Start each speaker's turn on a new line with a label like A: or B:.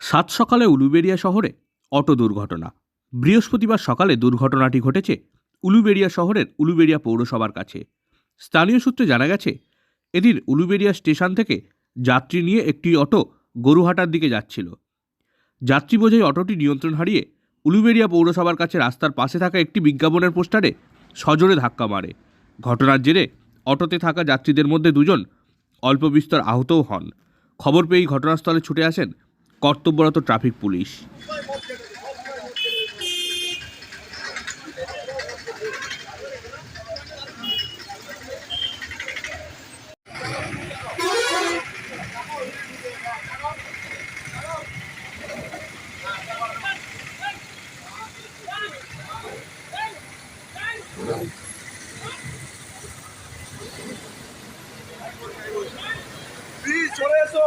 A: সাত সকালে উলুবেড়িয়া শহরে অটো দুর্ঘটনা। বৃহস্পতিবার সকালে দুর্ঘটনাটি ঘটেছে উলুবেড়িয়া শহরের উলুবেড়িয়া পৌরসভার কাছে। স্থানীয় সূত্রে জানা গেছে, এদিন উলুবেড়িয়া স্টেশন থেকে যাত্রী নিয়ে একটি অটো গরুহাটার দিকে যাচ্ছিল। যাত্রী বোঝাই অটোটি নিয়ন্ত্রণ হারিয়ে উলুবেড়িয়া পৌরসভার কাছে রাস্তার পাশে থাকা একটি বিজ্ঞাপনের পোস্টারে সজোরে ধাক্কা মারে। ঘটনার জেরে অটোতে থাকা যাত্রীদের মধ্যে দুজন অল্প বিস্তর আহতও হন। খবর পেয়েই ঘটনাস্থলে ছুটে আসেন কর্তব্যরত ট্রাফিক পুলিশ।
B: প্লিজ চলে এসো